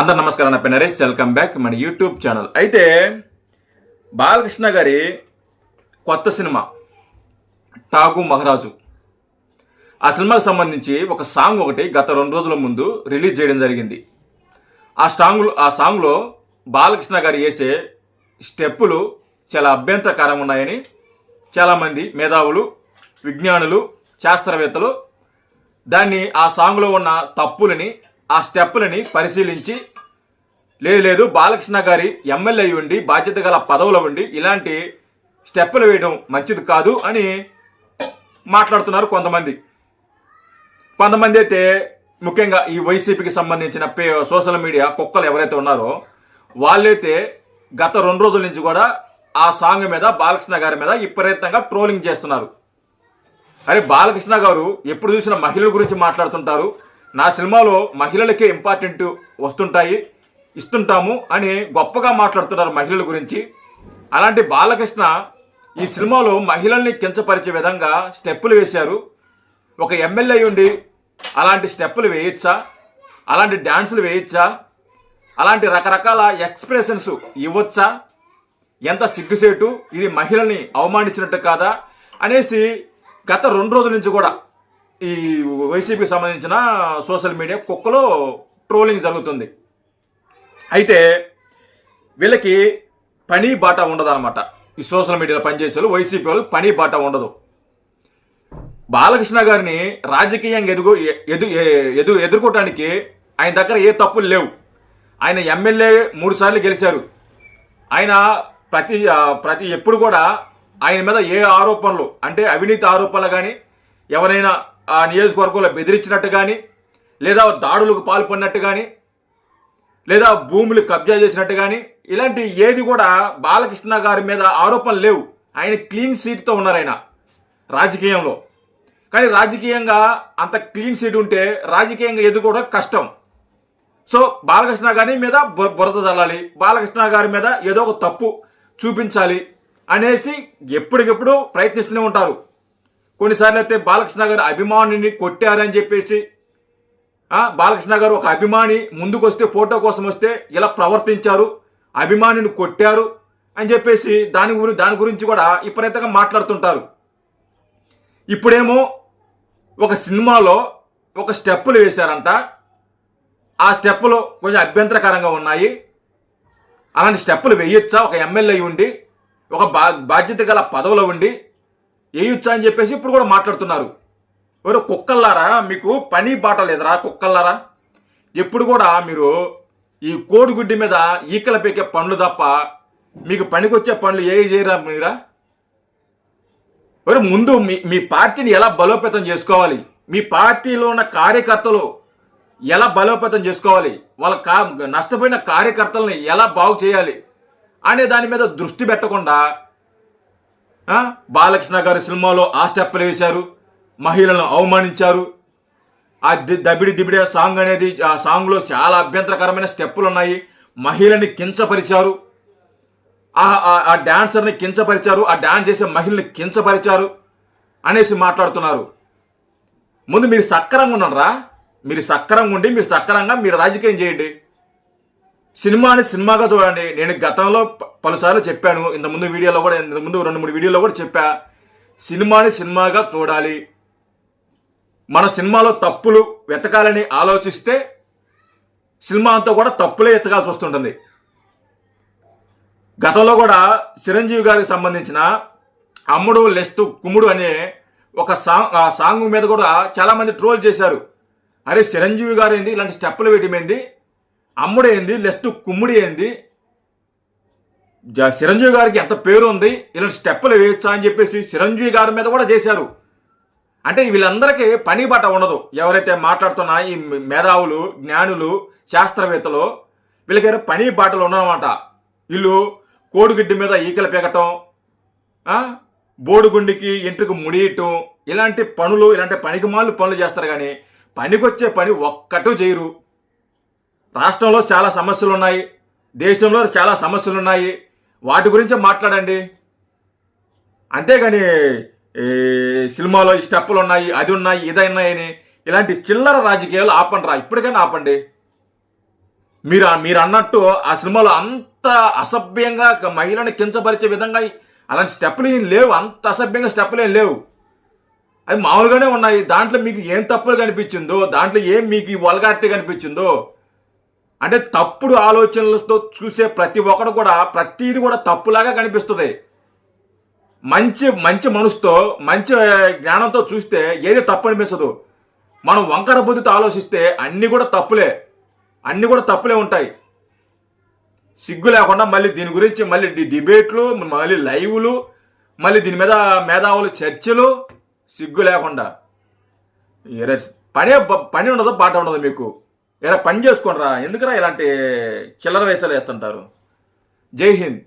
అందరు నమస్కారం నా పేరు నరేష్. వెల్కమ్ బ్యాక్ మన యూట్యూబ్ ఛానల్ అయితే బాలకృష్ణ గారి కొత్త సినిమా టాగు మహారాజు. ఆ సినిమాకి సంబంధించి ఒక సాంగ్ ఒకటి గత రెండు రోజుల ముందు రిలీజ్ చేయడం జరిగింది. ఆ సాంగ్ ఆ సాంగ్లో బాలకృష్ణ గారు వేసే స్టెప్పులు చాలా అభ్యంతరకరం ఉన్నాయని చాలామంది మేధావులు విజ్ఞానులు శాస్త్రవేత్తలు దాన్ని ఆ సాంగ్లో ఉన్న తప్పులని ఆ స్టెప్పులని పరిశీలించి లేదు లేదు బాలకృష్ణ గారి ఎమ్మెల్యే ఉండి బాధ్యత గల పదవులు ఉండి ఇలాంటి స్టెప్పులు వేయడం మంచిది కాదు అని మాట్లాడుతున్నారు కొంతమంది. కొంతమంది అయితే ముఖ్యంగా ఈ వైసీపీకి సంబంధించిన పే సోషల్ మీడియా కుక్కలు ఎవరైతే ఉన్నారో వాళ్ళైతే గత రెండు రోజుల నుంచి కూడా ఆ సాంగ్ మీద బాలకృష్ణ గారి మీద విపరీతంగా ట్రోలింగ్ చేస్తున్నారు. అరే బాలకృష్ణ గారు ఎప్పుడు చూసిన మహిళల గురించి మాట్లాడుతుంటారు. నా సినిమాలో మహిళలకే ఇంపార్టెంట్ వస్తుంటాయి ఇస్తుంటాము అని గొప్పగా మాట్లాడుతున్నారు మహిళల గురించి. అలాంటి బాలకృష్ణ ఈ సినిమాలో మహిళల్ని కించపరిచే విధంగా స్టెప్పులు వేశారు. ఒక ఎమ్మెల్యే ఉండి అలాంటి స్టెప్పులు వేయొచ్చా? అలాంటి డ్యాన్సులు వేయొచ్చా? అలాంటి రకరకాల ఎక్స్ప్రెషన్స్ ఇవ్వచ్చా? ఎంత సిగ్గుసేటు? ఇది మహిళల్ని అవమానించినట్టు కాదా? అనేసి గత రెండు రోజుల నుంచి కూడా ఈ వైసీపీకి సంబంధించిన సోషల్ మీడియా కుక్కలో ట్రోలింగ్ జరుగుతుంది. అయితే వీళ్ళకి పని బాట ఉండదు అనమాట ఈ సోషల్ మీడియాలో పనిచేసే వాళ్ళు వైసీపీ వాళ్ళు పని బాట ఉండదు. బాలకృష్ణ గారిని రాజకీయంగా ఎదుగు ఎదు ఎదు ఎదుర్కోవటానికి ఆయన దగ్గర ఏ తప్పులు లేవు. ఆయన ఎమ్మెల్యే మూడు సార్లు గెలిచారు. ఆయన ప్రతి ప్రతి ఎప్పుడు కూడా ఆయన మీద ఏ ఆరోపణలు అంటే అవినీతి ఆరోపణలు కానీ ఎవరైనా ఆ నియోజకవర్గంలో బెదిరించినట్టు కానీ లేదా దాడులకు పాల్పడినట్టు కానీ లేదా భూములు కబ్జా చేసినట్టు కానీ ఇలాంటి ఏది కూడా బాలకృష్ణ గారి మీద ఆరోపణలు లేవు. ఆయన క్లీన్ సీట్తో ఉన్నారు ఆయన రాజకీయంలో. కానీ రాజకీయంగా అంత క్లీన్ సీట్ ఉంటే రాజకీయంగా ఎదుర్కోవడం కష్టం. సో బాలకృష్ణ గారి మీద బు- బురద చల్లాలి బాలకృష్ణ గారి మీద ఏదో ఒక తప్పు చూపించాలి అనేసి ఎప్పటికెప్పుడు ప్రయత్నిస్తూనే ఉంటారు. కొన్నిసార్లు అయితే బాలకృష్ణ గారు అభిమానిని కొట్టారని చెప్పేసి బాలకృష్ణ గారు ఒక అభిమాని ముందుకు వస్తే ఫోటో కోసం వస్తే ఇలా ప్రవర్తించారు అభిమానిని కొట్టారు అని చెప్పేసి దాని గురించి దాని గురించి కూడా విపరీతంగా మాట్లాడుతుంటారు. ఇప్పుడేమో ఒక సినిమాలో ఒక స్టెప్పులు వేశారంట. ఆ స్టెప్పులు కొంచెం అభ్యంతరకరంగా ఉన్నాయి. అలాంటి స్టెప్పులు వేయొచ్చా? ఒక ఎమ్మెల్యే ఉండి ఒక బా బాధ్యత గల పదవిలో ఉండి వేయొచ్చా అని చెప్పేసి ఇప్పుడు కూడా మాట్లాడుతున్నారు. ఎవరు కుక్కల్లారా? మీకు పని బాట లేదరా కుక్కల్లారా? ఎప్పుడు కూడా మీరు ఈ కోడిగుడ్డి మీద ఈకల పీకే పనులు తప్ప మీకు పనికొచ్చే పనులు ఏ చేయరా మీరా? ఎవరు ముందు మీ మీ పార్టీని ఎలా బలోపేతం చేసుకోవాలి? మీ పార్టీలో ఉన్న కార్యకర్తలు ఎలా బలోపేతం చేసుకోవాలి? వాళ్ళ కా నష్టపోయిన కార్యకర్తల్ని ఎలా బాగు చేయాలి? అనే దాని మీద దృష్టి పెట్టకుండా బాలకృష్ణ గారి సినిమాలో ఆ స్టెప్పులు వేశారు. మహిళలను అవమానించారు. ఆ ది- దబిడి దిబిడే సాంగ్ అనేది ఆ సాంగ్లో చాలా అభ్యంతరకరమైన స్టెప్పులు ఉన్నాయి. మహిళని కించపరిచారు. ఆ- ఆ డాన్సర్ని కించపరిచారు. ఆ డాన్స్ చేసే మహిళని కించపరిచారు అనేసి మాట్లాడుతున్నారు. ముందు మీరు సక్రంగా ఉన్నారా మీరు సక్రంగా ఉండి మీరు సక్రంగా మీరు రాజకీయం చేయండి. సినిమాని సినిమాగా చూడండి. నేను గతంలో ప- పలుసార్లు చెప్పాను. ఇంతకుముందు వీడియోలో కూడా ఇంతకుముందు రెండు మూడు వీడియోలో కూడా చెప్పా. సినిమాని సినిమాగా చూడాలి. మన సినిమాలో తప్పులు వెతకాలని ఆలోచిస్తే సినిమా అంతా కూడా తప్పులే ఎత్తకాల్సి వస్తుంటుంది. గతంలో కూడా చిరంజీవి గారికి సంబంధించిన అమ్ముడు లెస్ట్ కుమ్ముడు అనే ఒక సాంగ్ ఆ సాంగ్ మీద కూడా చాలామంది ట్రోల్ చేశారు. అరే చిరంజీవి గారు ఏంది? ఇలాంటి స్టెప్పులు వేయటమేంది ఏంది? అమ్ముడు ఏంది లెస్ట్ కుమ్ముడి ఏంది జ- చిరంజీవి గారికి ఎంత పేరు ఉంది ఇలాంటి స్టెప్పులు వేయొచ్చా అని చెప్పేసి చిరంజీవి గారి మీద కూడా చేశారు. అంటే వీళ్ళందరికీ పని బాట ఉండదు. ఎవరైతే మాట్లాడుతున్న ఈ మేధావులు జ్ఞానులు శాస్త్రవేత్తలు వీళ్ళకి పని బాటలు ఉండనమాట. వీళ్ళు కోడిగుడ్డి మీద ఈకలు పీకటం బోడుగుండికి ఇంటికి ముడియటం ఇలాంటి పనులు ఇలాంటి పనికిమాలు పనులు చేస్తారు కానీ పనికొచ్చే పని ఒక్కటూ చేయరు. రాష్ట్రంలో చాలా సమస్యలు ఉన్నాయి దేశంలో చాలా సమస్యలు ఉన్నాయి వాటి గురించే మాట్లాడండి. అంతేగాని ఈ సినిమాలో ఈ స్టెప్పులు ఉన్నాయి అది ఉన్నాయి ఇది ఉన్నాయని ఇలాంటి చిల్లర రాజకీయాలు ఆపండి రా ఇప్పటికైనా ఆపండి. మీరు మీరు అన్నట్టు ఆ సినిమాలో అంత అసభ్యంగా మహిళని కించపరిచే విధంగా అలాంటి స్టెప్పులు ఏం లేవు. అంత అసభ్యంగా స్టెప్పులు ఏం లేవు. అవి మామూలుగానే ఉన్నాయి. దాంట్లో మీకు ఏం తప్పులు కనిపించిందో దాంట్లో ఏం మీకు వల్గారిటీ కనిపించిందో అంటే తప్పుడు ఆలోచనలతో చూసే ప్రతి ఒక్కడు కూడా ప్రతిది కూడా తప్పులాగా కనిపిస్తుంది. మంచి మంచి మనసుతో మంచి జ్ఞానంతో చూస్తే ఏది తప్పు అనిపించదు మనం వంకర బుద్ధితో ఆలోచిస్తే అన్ని కూడా తప్పులే. అన్ని కూడా తప్పులే ఉంటాయి. సిగ్గు లేకుండా మళ్ళీ దీని గురించి మళ్ళీ డిబేట్లు మళ్ళీ లైవ్లు మళ్ళీ దీని మీద మేధావులు చర్చలు సిగ్గు లేకుండా. పనే పని ఉండదు పాట ఉండదు మీకు. ఇలా పని చేసుకోండిరా ఎందుకురా ఇలాంటి చిల్లర వేసాలు వేస్తుంటారు? జై హింద్.